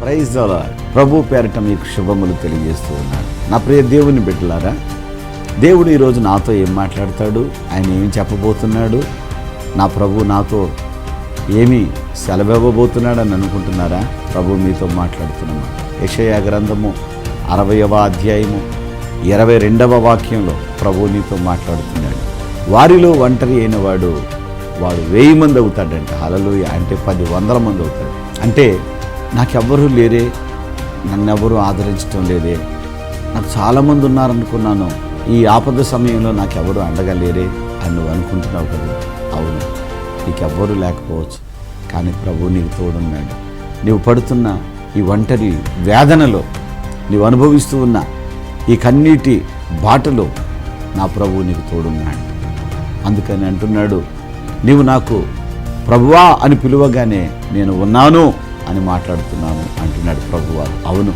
Praise ప్రభు పేరట మీకు శుభములు తెలియజేస్తూ ఉన్నాడు. నా ప్రియ దేవుని బిడ్డలారా దేవుడు ఈరోజు నాతో ఏం మాట్లాడతాడు? ఆయన ఏం చెప్పబోతున్నాడు? నా ప్రభు నాతో ఏమి సెలవివ్వబోతున్నాడు అని అనుకుంటున్నారా? ప్రభు మీతో మాట్లాడుతున్నాను యషయా గ్రంథము అరవయవ అధ్యాయము ఇరవై రెండవ వాక్యంలో ప్రభు నీతో మాట్లాడుతున్నాడు. వారిలో ఒంటరి అయిన వాడు వాడు వెయ్యి మంది అవుతాడంట. హలలుయ అంటే పది వందల మంది అవుతాడు. అంటే నాకెవ్వరూ లేరే నన్నెవరూ ఆదరించడం లేదే. నాకు చాలామంది ఉన్నారనుకున్నాను. ఈ ఆపద సమయంలో నాకెవరూ అండగా లేరే అని నువ్వు అనుకుంటున్నావు కదా? అవును. నీకెవ్వరూ లేకపోవచ్చు. కానీ ప్రభు నీకు తోడున్నాడు. నీవు పడుతున్న ఈ ఒంటరి వేదనలో నీవు అనుభవిస్తూ ఉన్న ఈ కన్నీటి బాటలో నా ప్రభు నీకు తోడున్నాడు. అందుకని అంటున్నాడు నీవు నాకు ప్రభువా అని పిలువగానే నేను ఉన్నాను. అని మాట్లాడుతున్నాను అంటున్నాడు ప్రభువారు. అవును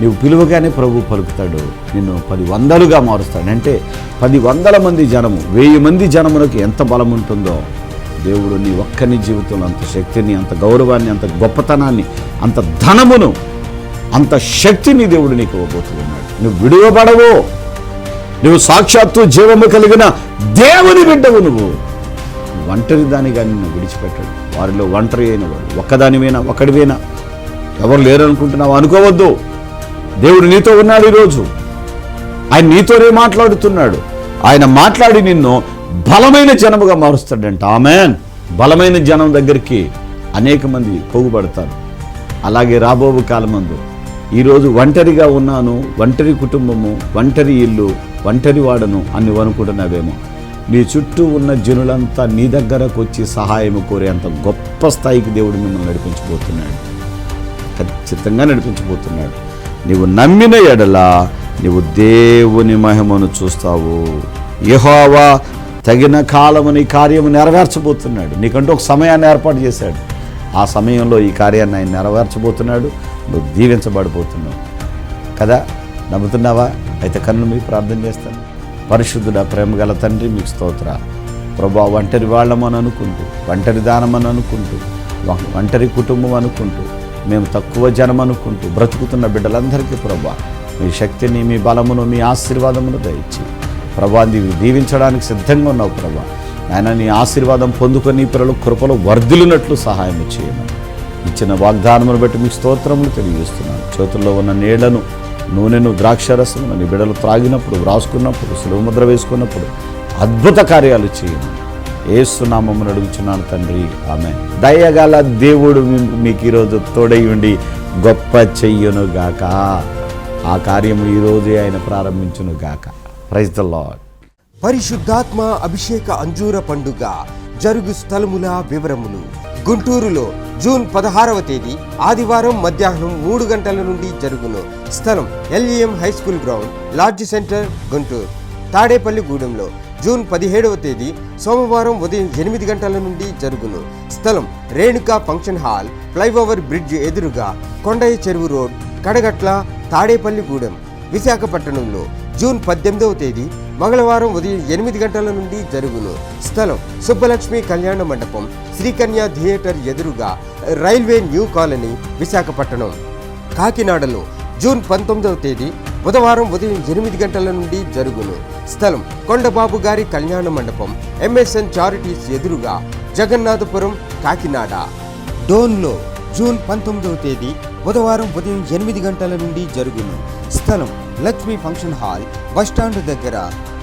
నీవు పిలువగానే ప్రభు పలుకుతాడు నిన్ను పది వందలుగా మారుస్తాడు. అంటే పది వందల మంది జనము వెయ్యి మంది జనములకు ఎంత బలం ఉంటుందో దేవుడు నీ ఒక్కని జీవితంలో అంత శక్తిని అంత గౌరవాన్ని అంత గొప్పతనాన్ని అంత ధనమును అంత శక్తిని దేవుడు నీకు ఇవ్వబోతున్నాడు. నువ్వు విడువబడవు. నువ్వు సాక్షాత్తు జీవము కలిగిన దేవుని బిడ్డవు నువ్వు. ఒంటరి దానిగా నిన్ను విడిచిపెట్టడు. వారిలో ఒంటరి అయిన వాడు ఒక్కదానివేనా ఒక్కడివేనా ఎవరు లేరు అనుకుంటున్నావు అనుకోవద్దు. దేవుడు నీతో ఉన్నాడు ఈరోజు. ఆయన నీతోనే మాట్లాడుతున్నాడు. ఆయన మాట్లాడి నిన్ను బలమైన జనముగా మారుస్తాడంట. ఆమెన్. బలమైన జనం దగ్గరికి అనేక మంది పోగుపడతారు. అలాగే రాబోవు కాలమందు. ఈరోజు ఒంటరిగా ఉన్నాను ఒంటరి కుటుంబము ఒంటరి ఇల్లు ఒంటరి వాడను అని అనుకుంటున్నావేమో నీ చుట్టూ ఉన్న జనులంతా నీ దగ్గరకు వచ్చి సహాయం కోరేంత గొప్ప స్థాయికి దేవుడు మిమ్మల్ని నడిపించబోతున్నాడు. ఖచ్చితంగా నడిపించబోతున్నాడు. నీవు నమ్మిన ఎడల నీవు దేవుని మహిమను చూస్తావు. యహోవా తగిన కాలము నీ కార్యము నెరవేర్చబోతున్నాడు. నీకంటూ ఒక సమయాన్ని ఏర్పాటు చేశాడు. ఆ సమయంలో ఈ కార్యాన్ని ఆయన నెరవేర్చబోతున్నాడు. నువ్వు దీవించబడిపోతున్నావు కదా? నమ్ముతున్నావా? అయితే కన్ను మీ ప్రార్థన చేస్తాను. పరిశుద్ధుడ ప్రేమగల తండ్రి మీకు స్తోత్ర. ప్రభా ఒంటరి వాళ్ళమని అనుకుంటూ ఒంటరి దానమని అనుకుంటూ ఒంటరి కుటుంబం అనుకుంటూ మేము తక్కువ జనం అనుకుంటూ బ్రతుకుతున్న బిడ్డలందరికీ ప్రభా మీ శక్తిని మీ బలమును మీ ఆశీర్వాదమును దయచి ప్రభా నీవి దీవించడానికి సిద్ధంగా ఉన్నావు ప్రభా. ఆయన నీ ఆశీర్వాదం పొందుకొని పిల్లలు కృపలు వర్ధిలినట్లు సహాయం చేయమని. ఇచ్చిన వాగ్దానమును బట్టి మీకు స్తోత్రములు తెలియజేస్తున్నాను. చేతుల్లో ఉన్న నీళ్ళను నూనెను ద్రాక్షరసమును నీ బిడలు త్రాగినప్పుడు వ్రాసుకున్నప్పుడు సులభముద్ర వేసుకున్నప్పుడు అద్భుత కార్యాలు చేయను ఏసునామమును అడుగుచున్నాను తండ్రి. ఆమె దయగల దేవుడు మీకు ఈరోజు తోడై ఉండి గొప్ప చెయ్యును గాక. ఆ కార్యము ఈరోజే ఆయన ప్రారంభించును గాక. ప్రైజ్ ద లాడ్ పరిశుద్ధాత్మ అభిషేక అంజూర పండుగ జరుగు స్థలముల వివరములు గుంటూరులో జూన్ పదహారవ తేదీ ఆదివారం మధ్యాహ్నం మూడు గంటల నుండి జరుగును. స్థలం LEM high school ground lodge centre Guntur. తాడేపల్లిగూడెంలో June పదిహేడవ తేదీ సోమవారం ఉదయం ఎనిమిది గంటల నుండి జరుగును. స్థలం Renuka function hall flyover bridge ఎదురుగా కొండయ్య చెరువు రోడ్ కడగట్ల తాడేపల్లిగూడెం విశాఖపట్నంలో జూన్ పద్దెనిమిదవ తేదీ మంగళవారం ఉదయం ఎనిమిది గంటల నుండి జరుగును. స్థలం సుబ్బలక్ష్మి కళ్యాణ మండపం శ్రీకన్య థియేటర్ ఎదురుగా రైల్వే న్యూ కాలనీ విశాఖపట్నం. కాకినాడలో జూన్ పంతొమ్మిదవ తేదీ బుధవారం ఉదయం ఎనిమిది గంటల నుండి జరుగును. స్థలం కొండబాబు గారి కళ్యాణ మండపం ఎంఎస్ఎన్ చారిటీస్ ఎదురుగా జగన్నాథపురం కాకినాడ. డోన్లో జూన్ పంతొమ్మిదవ తేదీ బుధవారం ఉదయం ఎనిమిది గంటల నుండి జరుగును. స్థలం లక్ష్మీ ఫంక్షన్ హాల్ బస్టాండ్ దగ్గర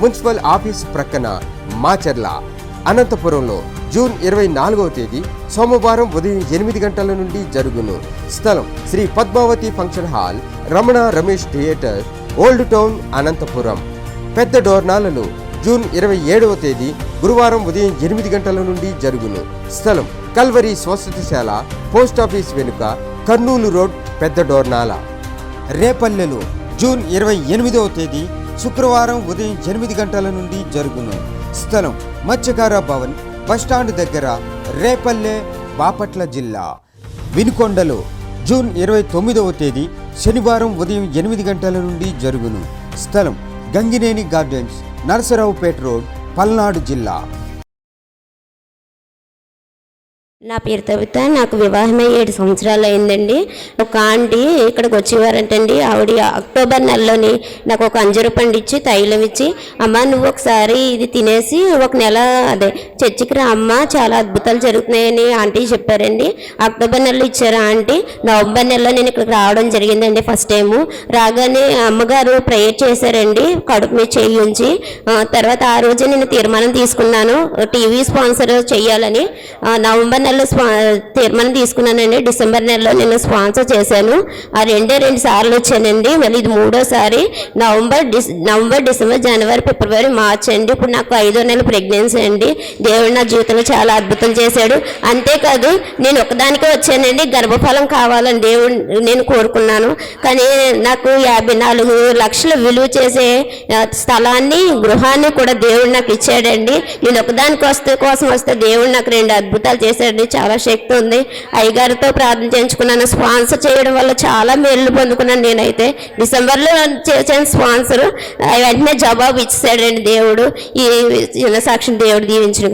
మున్సిపల్ ఆఫీస్ ప్రక్కన మాచర్ల అనంతపురంలో జూన్ ఇరవై నాలుగవ తేదీ సోమవారం ఉదయం ఎనిమిది గంటల నుండి జరుగును. స్థలం Sri Padmavathi function hall Ramana Ramesh theatre old town Anantapur. పెద్ద డోర్నాలలో జూన్ ఇరవై ఏడవ తేదీ గురువారం ఉదయం ఎనిమిది గంటల నుండి జరుగును. స్థలం కల్వరి స్వస్థతిశాల పోస్ట్ ఆఫీస్ వెనుక కర్నూలు రోడ్ పెద్ద డోర్నాల. రేపల్లెలో జూన్ ఇరవై ఎనిమిదవ తేదీ శుక్రవారం ఉదయం ఎనిమిది గంటల నుండి జరుగును. స్థలం మత్స్యకార భవన్ బస్టాండ్ దగ్గర రేపల్లె బాపట్ల జిల్లా. వినుకొండలో జూన్ ఇరవై తొమ్మిదవ తేదీ శనివారం ఉదయం ఎనిమిది గంటల నుండి జరుగును. స్థలం గంగినేని గార్డెన్స్ నరసరావుపేట రోడ్ పల్నాడు జిల్లా. నా పేరు కవిత నాకు వివాహమై ఏడు సంవత్సరాలు అయిందండి. ఒక ఆంటీ ఇక్కడికి వచ్చేవారంటండి. ఆవిడ అక్టోబర్ నెలలోని నాకు ఒక అంజరు పండు ఇచ్చి తైలం ఇచ్చి అమ్మ నువ్వు ఒకసారి ఇది తినేసి ఒక నెల అదే చర్చికి రా అమ్మ. చాలా అద్భుతాలు జరుగుతున్నాయని ఆంటీ చెప్పారండి. అక్టోబర్ నెలలో ఇచ్చారు ఆంటీ. నవంబర్ నెలలో నేను ఇక్కడికి రావడం జరిగిందండి ఫస్ట్ టైము. రాగానే అమ్మగారు ప్రేయర్ చేశారండి. కడుపు మీద చేయి ఉంచి తర్వాత ఆ రోజే నేను తీర్మానం తీసుకున్నాను. టీవీ స్పాన్సర్ చేయాలని. నవంబర్ నెల నెలలో స్పా తీర్మానం తీసుకున్నానండి. డిసెంబర్ నెలలో నేను స్పాన్సర్ చేశాను. ఆ రెండే రెండు సార్లు వచ్చానండి. మళ్ళీ ఇది మూడోసారి. నవంబర్ డిస్ నవంబర్ డిసెంబర్ జనవరి ఫిబ్రవరి మార్చ్ అండి. ఇప్పుడు నాకు ఐదో నెల ప్రెగ్నెన్సీ అండి. దేవుడు నా జీవితంలో చాలా అద్భుతం చేశాడు. అంతేకాదు నేను ఒకదానికే వచ్చానండి. గర్భఫలం కావాలని దేవుడు నేను కోరుకున్నాను. కానీ నాకు యాభై నాలుగు లక్షలు విలువ చేసే స్థలాన్ని గృహాన్ని కూడా దేవుడు నాకు ఇచ్చాడండి. నేను ఒకదానికి వస్తే కోసం వస్తే దేవుడు నాకు రెండు అద్భుతాలు చేశాడండి చాలా శక్తి ఉంది. అయ్యగారితో ప్రార్థన చేయించుకున్నాను. స్పాన్సర్ చేయడం వల్ల చాలా మేలు పొందుకున్నాను నేనైతే. డిసెంబర్లో చేశాను స్పాన్సర్. వెంటనే జవాబు ఇచ్చాడండి దేవుడు. ఈ చిన్న సాక్షిని దేవుడు దీవించిన